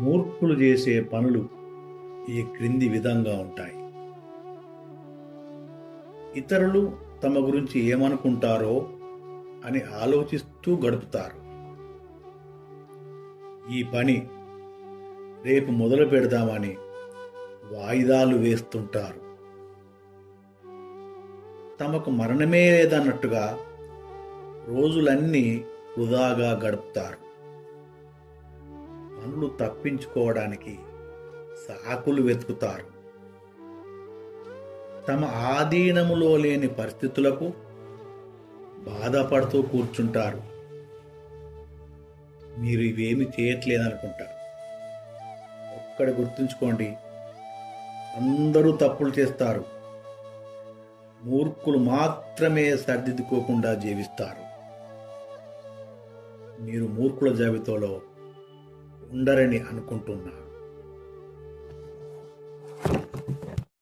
మూర్ఖులు చేసే పనులు ఈ క్రింది విధంగా ఉంటాయి. ఇతరులు తమ గురించి ఏమనుకుంటారో అని ఆలోచిస్తూ గడుపుతారు. ఈ పని రేపు మొదలు పెడదామని వాయిదాలు వేస్తుంటారు. తమకు మరణమే లేదన్నట్టుగా రోజులన్నీ వృధాగా గడుపుతారు. పనులు తప్పించుకోవడానికి సాకులు వెతుకుతారు. తమ ఆధీనములో లేని పరిస్థితులకు బాధపడుతూ కూర్చుంటారు. మీరు ఇవేమి చేయట్లేదనుకుంటారు. ఒక్కడ గుర్తుంచుకోండి అందరూ తప్పులు చేస్తారు. మూర్ఖులు మాత్రమే సర్దిద్దుకోకుండా జీవిస్తారు. మీరు మూర్ఖుల జాబితాలో ఉండరని అనుకుంటున్నాను.